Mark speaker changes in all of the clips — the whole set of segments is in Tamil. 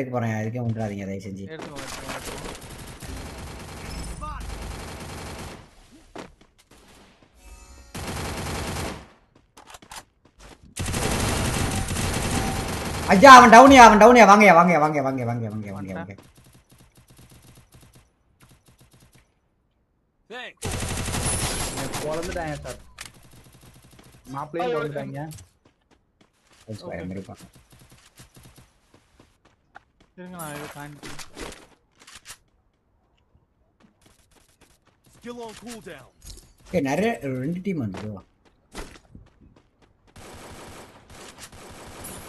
Speaker 1: எடுக்க போறேன். அதுக்கே விட்டுறாதீங்க தயவு செஞ்சு. ஐயா அவன் டவுனியா அவன் டவுனியா வாங்கயா வாங்கயா வாங்க வாங்க வாங்க வாங்க வாங்க வாங்க
Speaker 2: குழந்துட்டாங்க சார். மாப்பிள்ளையும் குழந்துட்டாங்க
Speaker 3: இருங்க நான் இதை தாண்டி
Speaker 4: Still on cooldown.
Speaker 1: ஏய் நிறைய ரெண்டு டீம் வந்து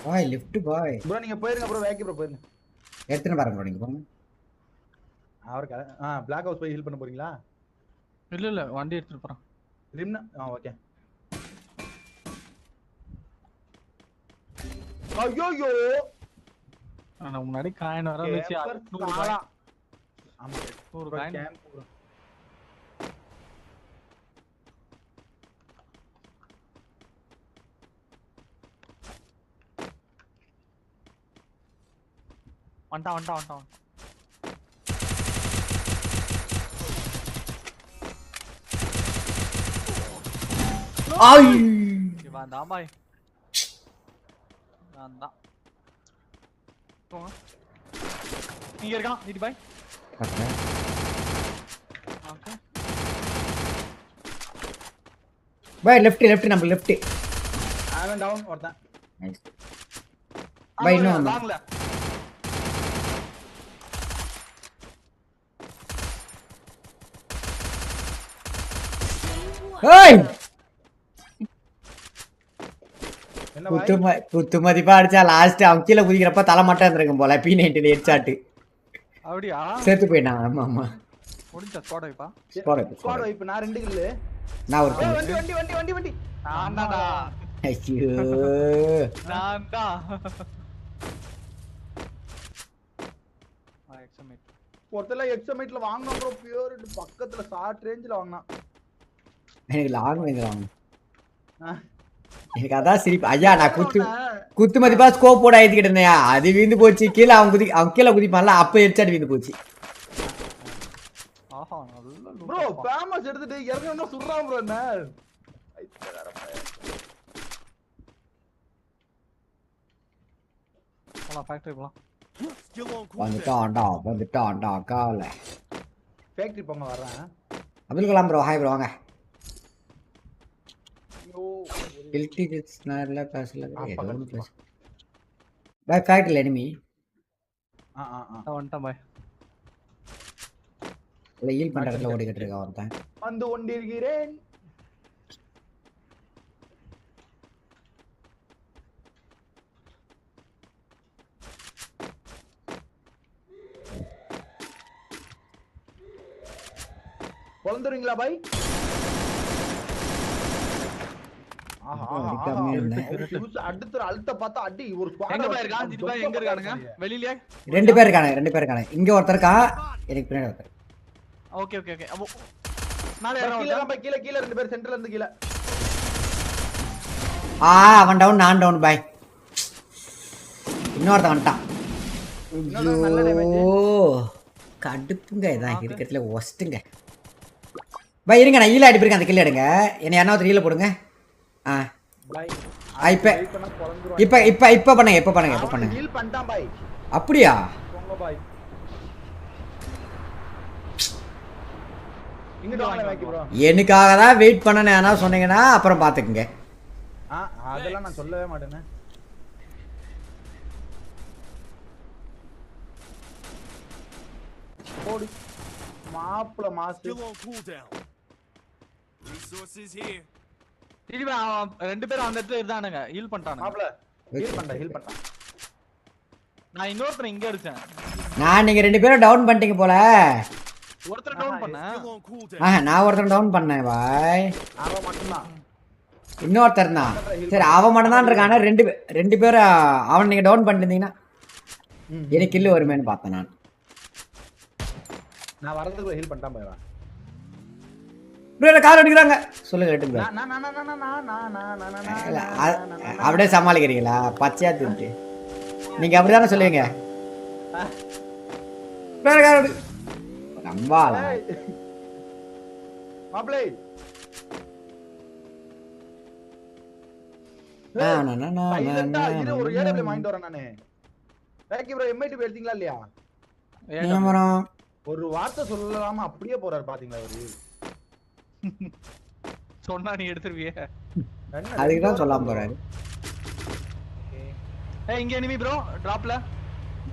Speaker 1: பாய் லிஃப்ட் பாய்
Speaker 2: ப்ரோ நீங்க போயிருங்க ப்ரோ வேக்கி ப்ரோ போயிருங்க.
Speaker 1: எடுத்துன்னு பாருங்க bro, நீங்க போங்க
Speaker 2: அவருக்கு ஆ பிளாக் ஹவுஸ் போய் ஹீல் பண்ண போறீங்களா?
Speaker 3: இல்ல இல்ல வண்டி எடுத்துட்டு போறேன்
Speaker 2: ரிம்னா ஆ ஓகே ஐயோ
Speaker 3: ஆனா முன்னாடி காயின் வர வந்துச்சு
Speaker 2: ஆமா ஒரு
Speaker 3: காயின் வந்துட்டான் வந்துட்டான் வந்துட்டான்
Speaker 1: ஆய்
Speaker 3: இவன் தான் பாய் இவன் தான் போங்க இங்க இருக்கான் இடி boy okay
Speaker 1: boy left left நம்ம லெஃப்ட்
Speaker 2: அவன் டவுன் ஒருத்தன்
Speaker 1: நைஸ் பாய் இன்னும் வந்தான்.
Speaker 3: வாங்கல
Speaker 1: ஏய்
Speaker 2: என்ன பாய்
Speaker 1: குத்தும குத்து மதிப்பா அடிச்சா லாஸ்ட் அவன் கீழே குதிக்கிறப்ப தலை மட்டும் இருந்திருக்கும் போல பி நைன்டி ஹெட்ஷாட்
Speaker 3: அப்படியா?
Speaker 1: சேர்த்து போயிட்டான் ஆமா ஆமா.
Speaker 3: முடிஞ்ச ஸ்குவாட் வைப்பா
Speaker 1: போட
Speaker 2: ஸ்குவாட் வைப் நான் ரெண்டு கில்லு
Speaker 1: நான் ஒரு
Speaker 2: வண்டி வண்டி வண்டி வண்டி வண்டி.
Speaker 3: நான் தான்டா.
Speaker 1: ஐயோ.
Speaker 3: நான் தான். எக்ஸாமேட்
Speaker 2: ஒருத்தல எக்ஸமைட்ல வாங்கினோம் ப்ரோ பியூர் பக்கத்துல ஷார்ட் ரேஞ்சில வாங்கினான்
Speaker 1: எனக்கு லாங் ரேஞ்ச் வாங்க
Speaker 2: ஆ.
Speaker 1: எனக்கு அதான் சிரிப்பு. ஐயா நான் குத்து குத்து மதிப்பா ஸ்கோப் போட ஏத்திக்கிட்டு இருந்தேன் அது வீந்து போச்சு. கீழே அவன் குதி அவன் கீழே குதிப்பான்ல அப்ப ஹெட்ஷாட் வீந்து போச்சு.
Speaker 3: ஆஹா நல்ல
Speaker 2: ப்ரோ ஃபேமஸ் எடுத்துட்டு இறங்கணும்னா சுடுறான் ப்ரோ என்ன?
Speaker 3: போலாம் ஃபேக்டரி போலாம்.
Speaker 1: வந்துட்டான்டா வந்துட்டான்டா கால
Speaker 2: ஃபேக்டரி போங்க வர்றேன்.
Speaker 1: Abdul Kalam bro hi bro வாங்க
Speaker 2: ஐயோ
Speaker 1: கில்ட்டி கிட்ஸ்னால பேசல
Speaker 2: ஆ,
Speaker 1: ஏதோ
Speaker 2: பக்கத்துல
Speaker 1: ஒன்று பேச பாய் எனிமி
Speaker 2: ஆ ஆ ஆ.
Speaker 3: நான் வந்துட்டேன் பாய்
Speaker 1: இல்லை ஹீல் பண்ணுற இடத்துல ஓடிக்கிட்டு இருக்கான் ஒருத்தன்
Speaker 2: வந்து கொண்டிருக்கிறேன். குழந்துருங்களா பாய் ஆஹா, ஆஹா,
Speaker 1: அடிக்காம
Speaker 2: ஆஹா.
Speaker 1: இருந்தேன்.
Speaker 2: fuse அடுத்த ஒரு அழுத்த பார்த்தா அடி ஒரு squad
Speaker 3: எங்க
Speaker 2: வச்சு
Speaker 3: போய் இருக்கான் திடி பாய் எங்க இருக்கானுங்க வெளியிலயே
Speaker 1: ரெண்டு பேர் ரெண்டு பேர் இங்க ஒருத்தர் எனக்கு பின்னாடி ஒருத்தர்.
Speaker 3: ஓகே ஓகே மேலே
Speaker 2: கீழே கீழே கீழே ரெண்டு பேர் சென்டர்ல இருந்து கீழே.
Speaker 1: ஆ அவன் டவுன் நான் டவுன் பாய் இன்னொருத்தன் வந்துட்டான். கடுப்புங்க. இதான் இருக்கிறதுல ஒஸ்ட்டுங்க பாய் இருங்க நான் ஈல அடிப்பிருக்கேன். அந்த கில்ல எடுங்க. என்னை யாரா ஒருத்தர் ஈல போடுங்க. ஆ. இப்ப இப்ப இப்ப இப்ப பண்ணுங்க இப்ப பண்ணுங்க இப்ப பண்ணுங்க. அப்படியா? எனக்காக தான் வெயிட் பண்ணனே ஆனா சொன்னீங்கன்னா அப்புறம்
Speaker 2: பாத்துக்கங்க. அதெல்லாம் நான் சொல்லவே மாட்டேனே. போடு.
Speaker 3: மாப்ள மாஸ்டர் அவன் ரெண்டு பேரும் அந்த இடத்துல இருந்தானுங்க. ஹீல் பண்ணிட்டானுங்க.
Speaker 2: மாப்பிள ஹீல் பண்ணிட்டேன் ஹீல் பண்ணிட்டான்
Speaker 3: நான் இன்னொருத்தனை இங்க அடிச்சேன்.
Speaker 1: நான் நீங்க ரெண்டு பேரும் டவுன் பண்ணிட்டீங்க போல.
Speaker 3: ஒருத்தரை டவுன் பண்ணேன்.
Speaker 1: ஆ நான் ஒருத்தன் டவுன் பண்ணேன் பாய்.
Speaker 2: அவன் மட்டும்தான்.
Speaker 1: இன்னொருத்தர் தான். சரி அவன் மட்டும் தான் இருக்கான். ரெண்டு ரெண்டு பேரும் அவன் நீங்க டவுன் பண்ணிருந்தீங்கன்னா
Speaker 2: ம்.
Speaker 1: எனக்கு கில்லு வருமேன்னு பார்த்தேன் நான்.
Speaker 2: நான் வரதுக்குள்ள ஹீல் பண்ணிட்டான் பாய்
Speaker 1: ப்ரோ கால் சொல்லுங்க அப்படியே சமாளிக்கிறீங்களா பச்சையா நீங்க
Speaker 2: அப்படி தானே சொல்லுவீங்க ப்ரோ ஒரு வாங்கிட்டு வரேன் நானு தேங்க்யூ ப்ரோ எம்ஐடி இல்லையா ஒரு வார்த்தை சொல்லலாமா அப்படியே போறாரு பாத்தீங்களா அவரு
Speaker 3: சொன்னா நீ எடுத்துருவியே.
Speaker 1: அதுக்கு தான் சொல்லாம போறாரு.
Speaker 3: ஏய் இங்க எனிமி ப்ரோ டிராப்ல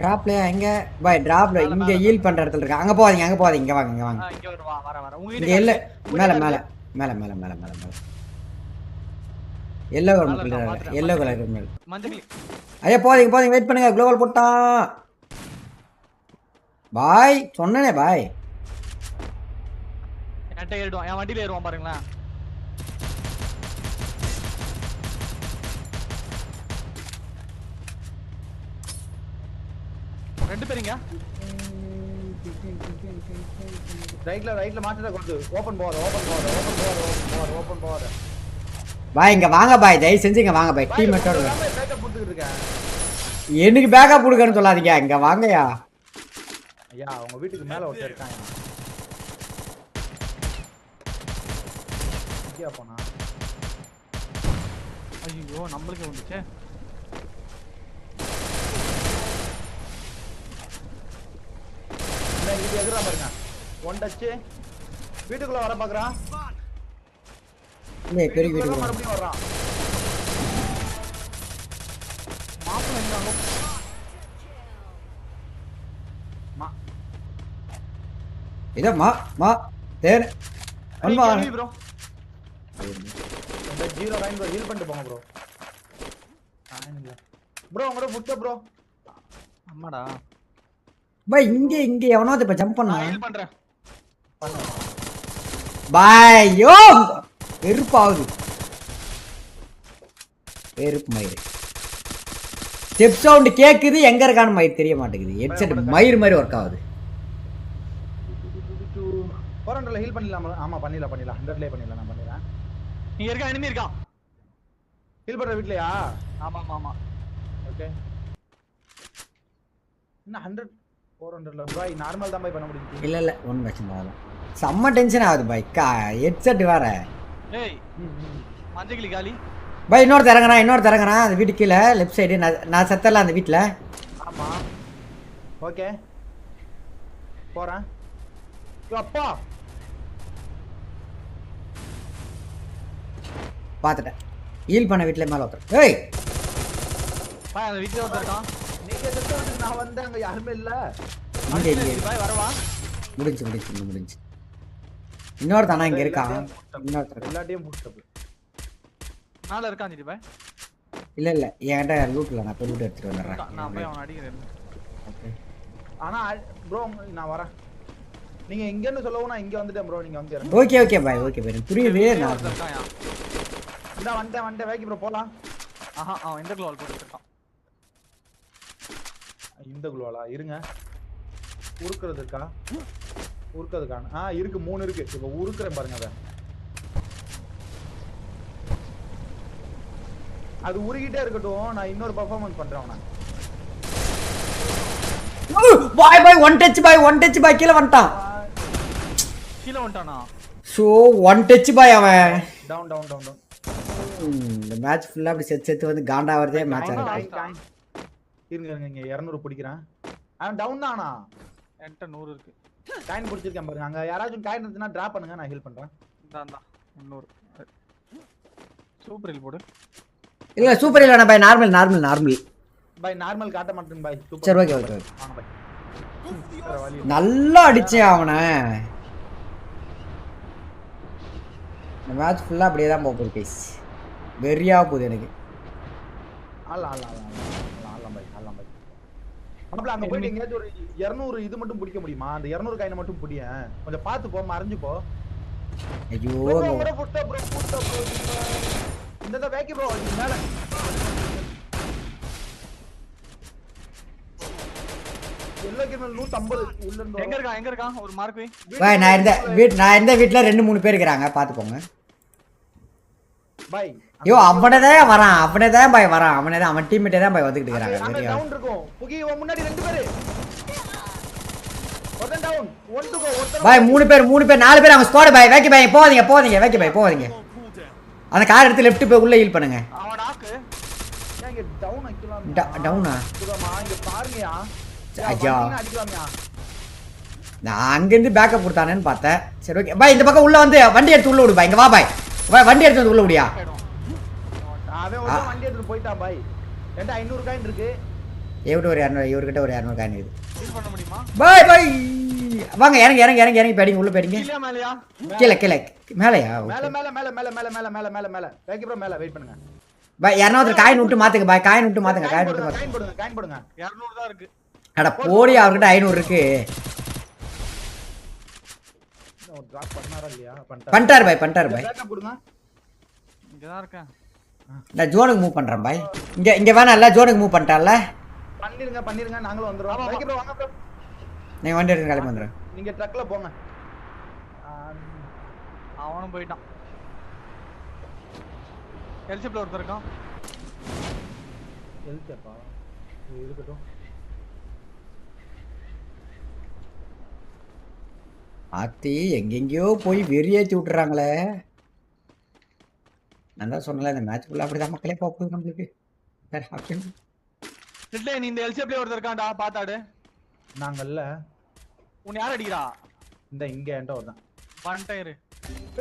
Speaker 1: டிராப்லயா எங்க? பாய் டிராப்ல இங்க ஹீல் பண்ற இடத்துல இருக்கு? அங்க போகாதீங்க அங்க போகாதீங்க. இங்க வாங்க இங்க வாங்க.
Speaker 3: இங்க வருவா வர வர. உங்க
Speaker 1: இல்ல. மேல மேல. மேல மேல மேல மேல மேல. எல்லோ கலர் எல்லோ கலர் மேல
Speaker 3: மஞ்சள்.
Speaker 1: ஐயா போதீங்க போதீங்க வெயிட் பண்ணுங்க. குளோபல் போட்டான் பாய் சொன்னனே பாய்
Speaker 3: என்கிட்ட ஏறிடுவான். என் வண்டியில ஏறுவான் பாருங்களேன். ரெண்டு பேருங்க.
Speaker 2: ரைட்ல ரைட்ல மாத்திட்டா கொண்டு ஓபன் போவாத ஓபன் போவாத ஓபன் போவாத ஓபன் போவாத ஓபன் போவாத
Speaker 1: பாய் இங்க வாங்க பாய் தயவு செஞ்சு இங்க வாங்க பாய் டீம் மட்டும்
Speaker 2: பேக்கப் கொடுத்துட்டு இருக்கேன்.
Speaker 1: எனக்கு பேக்கப் கொடுக்கன்னு சொல்லாதீங்க. இங்க வாங்கயா
Speaker 2: ஐயா உங்க வீட்டுக்கு மேல ஒருத்தர் இருக்காங்க. இங்கேயா போனா?
Speaker 3: ஐயோ நம்மளுக்கு வந்துச்சே.
Speaker 2: இது எதிரா பாருங்க? ஒன் டச்சு வீட்டுக்குள்ள வர பாக்குறான்
Speaker 1: பெரிய
Speaker 2: வீட்டுக்குள்ள
Speaker 1: வீட்டுக்கு
Speaker 2: மறுபடியும் வர்றான்
Speaker 3: மாப்பிள்ளை
Speaker 2: மா-
Speaker 1: இதோ மா மா தேர். அன்பா
Speaker 3: ப்ரோ
Speaker 2: இந்த ஜீரோ ப்ரோ ஹீல் பண்ணிட்டு போங்க ப்ரோ ப்ரோ உங்களோட புட்ட ப்ரோ
Speaker 3: அம்மாடா.
Speaker 1: பாய் இங்க இங்க எவனாவது இப்ப ஜம்ப் பண்ணா.
Speaker 3: ஹெல்ப் பண்றேன்.
Speaker 1: பாய் யோ! வெறுப்பாகுது. வெறுப்பு மயிறு. ஸ்டெப் சவுண்ட் கேக்குது எங்க இருக்கான்னு மயிர் தெரிய மாட்டேங்குது. ஹெட்செட் மயிர் மாதிரி ஒர்க் ஆகுது.
Speaker 2: ஃபோர் ஹண்ட்ரட்ல ஹீல் பண்ணிடலாமா ஆமா பண்ணிடலாம் பண்ணிடலாம். ஹண்ட்ரட்லேயே பண்ணிடலாம் நான் பண்ணிடுறேன்
Speaker 3: இங்க இருக்க enemy இருக்கான்.
Speaker 2: ஹீல் பண்ற வீட்லயா?
Speaker 3: ஆமா ஆமா ஆமா
Speaker 2: ஓகே என்ன ஹண்ட்ரட் ஃபோர் ஹண்ட்ரட்ல பாய் நார்மல் தான் பாய் பண்ண முடியும்.
Speaker 1: இல்ல இல்ல ஒன்றும் பிரச்சனை ஆகல செம்ம டென்ஷன் ஆகுது பாய் கா ஹெட்செட் வேற.
Speaker 3: ஏய் மஞ்சள் கிளி காலி.
Speaker 1: பாய் இன்னொரு இறங்குறா இன்னொரு இறங்குறா அந்த வீட்டு கீழே லெஃப்ட் சைடு நான் நான் செத்தல அந்த வீட்டில்
Speaker 2: ஆமா. ஓகே போறேன். அப்பா.
Speaker 1: பார்த்துட்டேன். ஹீல் பண்ண வீட்டில் மேலே ஒருத்தர். ஏய்!
Speaker 3: அந்த வீட்டுல வந்து இருக்கான்
Speaker 2: நீங்க செத்தவனுக்கு நான் வந்தேன் அங்க யாருமே இல்ல.
Speaker 3: வரவா?
Speaker 1: முடிஞ்சு முடிஞ்சு இன்னும் முடிஞ்சு. இன்னொருத்தனா இங்கே இருக்கான். இன்னொருத்தர்
Speaker 2: எல்லாத்தையும் புஷ்டப்
Speaker 3: மேல இருக்கான் ஜி பாய்.
Speaker 1: இல்லை இல்லை. என்கிட்ட லூட்டில் நான் போய் லூட் எடுத்துகிட்டு
Speaker 3: நான் போய் அவன் அடிக்கிறேன்.
Speaker 1: Okay.
Speaker 2: ஆனா ப்ரோ நான் வரேன். நீங்க இங்கன்னு சொல்லவும் நான் இங்க வந்துட்டேன் ப்ரோ நீங்க வந்து
Speaker 1: okay okay boy okay boy புரியுது நான்
Speaker 2: இந்த வந்துட்டேன் வந்துட்டேன் வேக்கி ப்ரோ போலாம்.
Speaker 3: ஆஹா அவன் இந்த க்ளோவல் போட்டு இருக்கான்
Speaker 2: இந்த குழுவாலா இருங்க. உருக்குறது இருக்கா? உருக்கிறதுக்கான ஆ இருக்கு மூணு இருக்கு. இப்போ உருக்குறேன் பாருங்க அதை. அது உருகிட்டே இருக்கட்டும். நான் இன்னொரு பர்ஃபார்மன்ஸ் பண்றேன் அவனை.
Speaker 1: Boy boy one touch boy one touch boy கீழே வந்துட்டான்
Speaker 3: கீழே வந்துட்டானா?
Speaker 1: ஸோ ஒன் டச் பாய் அவன்.
Speaker 2: டவுன் டவுன் டவுன் டவுன்
Speaker 1: இந்த மேட்ச் ஃபுல்லாக அப்படி செத்து செத்து வந்து காண்டாவதே மேட்ச்
Speaker 3: அவன்
Speaker 1: ஆகுது
Speaker 3: தான்
Speaker 2: இருங்க இருங்க இங்க இரநூறு பிடிக்கிறேன். அவன் டவுன் தானா
Speaker 3: என்கிட்ட நூறு இருக்கு.
Speaker 2: காயின் பிடிச்சிருக்கேன் பாருங்க. அங்க யாராச்சும் காயின் இருந்துச்சுன்னா டிராப் பண்ணுங்க நான் ஹெல்ப் பண்றேன்.
Speaker 3: இந்தா இந்தா முந்நூறு. சூப்பர் ஹில் போடு.
Speaker 1: இல்லை சூப்பர் இல்லைண்ணா boy normal normal normal
Speaker 2: bye normal காட்ட மாட்டேன் பை
Speaker 1: சரி ஓகே ஓகே
Speaker 2: வாங்க பை.
Speaker 1: நல்லா அடிச்சேன் அவனை. இந்த மேட்ச் ஃபுல்லாக அப்படியே தான் போகுது கைஸ் வெறியாக போகுது எனக்கு.
Speaker 2: மாப்பிள அங்க போயிட்டு எங்கேயாச்சும் ஒரு இருநூறு இது மட்டும் பிடிக்க முடியுமா? அந்த இருநூறு காயினை மட்டும் பிடியேன் கொஞ்சம் பார்த்து போ மறைஞ்சு போ
Speaker 1: ஐயோ.
Speaker 2: இந்த வேக்கி ப்ரோ மேல.
Speaker 1: நான் இருந்த வீட் நான் இருந்த வீட்டில் ரெண்டு மூணு பேர் இருக்கிறாங்க. பார்த்துக்கோங்க.
Speaker 2: பாய்
Speaker 1: ஐயோ அவனே தான் வரான் அவனே தான் பாய் வரான் அவனே தான் அவன் டீம்மேட்டே தான் பாய் வந்துக்கிட்டு இருக்கிறாங்க வெறியா
Speaker 2: டவுன் இருக்கும். புகி உன் முன்னாடி ரெண்டு பேரு. டவுன் ஒன் டு கோ ஒருத்தர்
Speaker 1: பாய் மூணு பேர் மூணு பேர் நாலு பேர் அவங்க ஸ்குவாட் பாய் வைக்க பாய் போகாதீங்க போகாதீங்க வைக்க பாய்
Speaker 4: cooldown.
Speaker 1: அந்த கார் எடுத்து லெஃப்ட் போய் உள்ள ஹீல் பண்ணுங்க.
Speaker 3: அவன் நாக்கு
Speaker 2: ஏன் இங்க டவுன் ஆக்கலாம்
Speaker 1: ட- டவுனா?
Speaker 2: சுகமா இங்க பாருங்கயா.
Speaker 1: ஐயா.
Speaker 2: வந்தீங்கன்னா அடிக்கலாம்யா?
Speaker 1: நான் அங்கேருந்து பேக்கப் கொடுத்தானேன்னு பார்த்தேன். சரி ஓகே பாய் இந்த பக்கம் உள்ள வந்து வண்டி எடுத்து உள்ள விடு பாய். இங்க வா பாய். வண்டி எடுத்து வந்து உள்ள
Speaker 2: அவன் ஒரு வண்டி எடுத்துட்டு போயிட்டான் பாய். என்கிட்ட ஐநூறு காயின் இருக்கு.
Speaker 1: இவர்கிட்ட ஒரு இரநூறு இவர்கிட்ட ஒரு இரநூறு காயின் இருக்குது
Speaker 3: டீல் பண்ண முடியுமா?
Speaker 1: பாய் பாய். வாங்க இறங்கி இறங்கி இறங்கி இறங்கி போயிடுங்க உள்ள போயிடுங்க கீழே கீழே மேலையா?
Speaker 2: மேல மேல மேல மேல மேல மேல மேல மேல மேல. மேல வெயிட் பண்ணுங்க.
Speaker 1: பாய் இரநூறு காயின் விட்டு மாத்துங்க பாய். காயின் விட்டு மாத்துங்க காயின் விட்டு
Speaker 2: காயின் போடுங்க காயின் போடுங்க.
Speaker 3: இரநூறு தான் இருக்கு.
Speaker 1: அட போடி அவர்கிட்ட ஐநூறு இருக்கு.
Speaker 2: ஒரு டிராப் பண்ணாரா இல்லையா? பண்ணிட்டாரு?
Speaker 1: பாய் பண்ணிட்டாரு பாய்.
Speaker 3: இருக்கேன்.
Speaker 1: நான் ஜோனுக்கு மூவ் பண்றேன் பாய். இங்க இங்க வேணாம்ல ஜோனுக்கு மூவ் பண்ணிட்டான்ல.
Speaker 2: பண்ணிருங்க பண்ணிருங்க நாங்களும் வந்துருவோம். வேக்கி ப்ரோ வாங்க. ப்ரோ
Speaker 1: நீங்க வண்டி எடுத்து கிளம்பி வந்துடுறேன்
Speaker 2: நீங்க ட்ரக்ல போங்க. ஆ,
Speaker 3: அவனும் போயிட்டான். எல்சிப்ல ஒருத்தர் இருக்கான்.
Speaker 2: இது இருக்கட்டும்.
Speaker 1: ஆத்தி எங்கெங்கேயோ போய் வெறியேற்றி விட்டுறாங்களே. நான் தான் சொன்னல இந்த மேட்ச் ஃபுல்லாக அப்படிதான் மக்களே போகுது நம்மளுக்கு. வேற option இல்ல.
Speaker 3: இல்ல நீ இந்த எல்சிப்ல ஒருத்தர் இருக்கான்டா பாத்தாடு
Speaker 2: நாங்கல்ல
Speaker 3: உன்னை யார் அடிக்கிறா?
Speaker 2: இந்த இங்க என்கிட்ட வருதான்
Speaker 3: வந்துட்டேன் இரு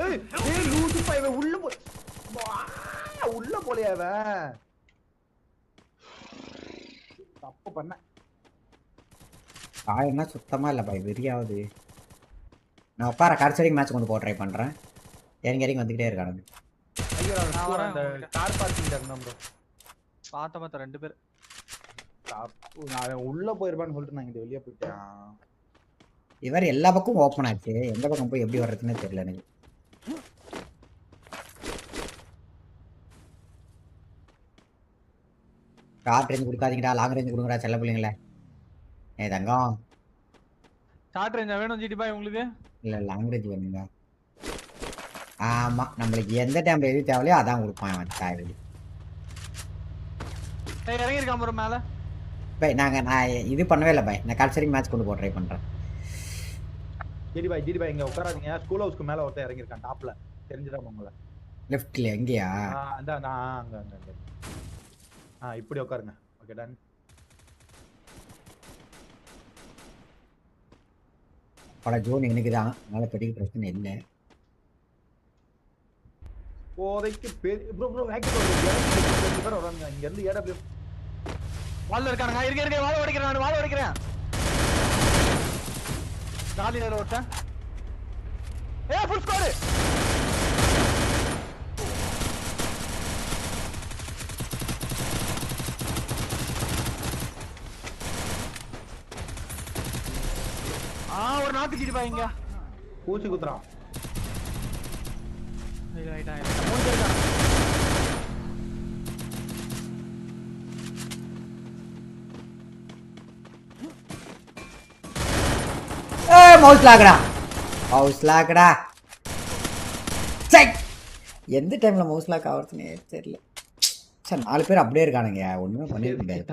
Speaker 2: ஏய் லூசு பா இவன் உள்ள போ வா, உள்ள போலையா இவன்? தப்பு பண்ண.
Speaker 1: காயம்னா சுத்தமாக இல்லை பாய் வெறியாவது. நான் உட்கார கடைசி வரைக்கும் மேட்ச் கொண்டு போக ட்ரை பண்ணுறேன் இறங்கி இறங்கி வந்துக்கிட்டே இருக்கானுங்க.
Speaker 2: கார் பார்க்கிங் ப்ரோ
Speaker 3: பார்த்த பார்த்த ரெண்டு பேர்.
Speaker 2: தப்பு நான் உள்ள போயிருப்பான்னு சொல்லிட்டு நான் இங்க வெளியே போயிட்டேன்.
Speaker 1: இவர் எல்லா பக்கமும் ஓப்பன் ஆச்சு. எந்த பக்கம் போய் எப்படி வர்றதுன்னு தெரியல எனக்கு. ஷார்ட் ரேஞ்ச் கொடுக்காதீங்கடா லாங் ரேஞ்ச் கொடுங்கடா செல்ல பிள்ளைங்களே. ஏ தங்கம்.
Speaker 3: ஷார்ட் ரேஞ்சா வேணும் ஜிடி பாய் உங்களுக்கு?
Speaker 1: இல்லை லாங் ரேஞ்ச் வேணுங்க. ஆமாம் நம்மளுக்கு எந்த டைம்ல எது தேவையோ அதான் கொடுப்பான் அவன் தேவையில்லை
Speaker 3: ஏய் இறங்கி இருக்கான் ப்ரோ மேல.
Speaker 1: பை நாங்கள் நான் இது பண்ணவே இல்லை பை. நான் கடைசி மேட்ச் கொண்டு போக ட்ரை பண்ணுறேன்
Speaker 2: ஜிடி பாய் ஜிடி பாய் இங்க உட்காராதீங்க. ஸ்கூல் ஹவுஸ்க்கு மேல ஒருத்தன் இறங்கியிருக்கான் டாப்ல தெரிஞ்சுதான் உங்களை
Speaker 1: லெஃப்ட்ல எங்கேயா?
Speaker 2: அந்த அங்க அங்க ஆ இப்படி உட்காருங்க. ஓகே டன்
Speaker 1: பல ஜோன் எனக்கு தான். அதனால பெரிய பிரச்சனை இல்லை.
Speaker 2: இப்போதைக்கு பெரிய ப்ரோ ப்ரோ வேக்கி பேர் வராங்க. இங்க இருந்து ஏடபிள்யூ
Speaker 3: வால்ல இருக்கானுங்க. இருக்க இருக்க. வாழ உடைக்கிறேன் நான் வாழ உடைக்கிறேன். நாலு நேரம் ஒருத்தன் ஏ ஃபுல் ஸ்குவாடு ஆ ஒரு நாக்கு ஜிடி பாய் இங்க
Speaker 2: பூச்சி குத்துறான்
Speaker 3: ரைட் ரைட் மூணு பேர்
Speaker 1: ஏ மவுஸ் சை எந்த டைம்ல மவுஸ் லாக் ஆகுறதுனே தெரியல. சார் நாலு பேர் அப்படியே இருக்கானுங்க. ஒண்ணுமே பண்ணிருக்க முடியாது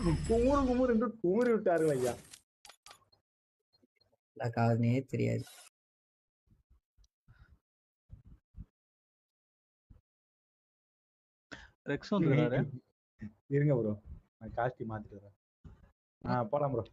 Speaker 2: குமுறு குமுறு என்று குமுறி விட்டார்கள் ஐயா.
Speaker 1: லாக் ஆகுதுனே தெரியாது.
Speaker 3: ரெக்ஸ் வந்துருக்காரு.
Speaker 2: இருங்க ப்ரோ நான் காஸ்டி மாத்திட்டு வரேன். ஆ போலாம் ப்ரோ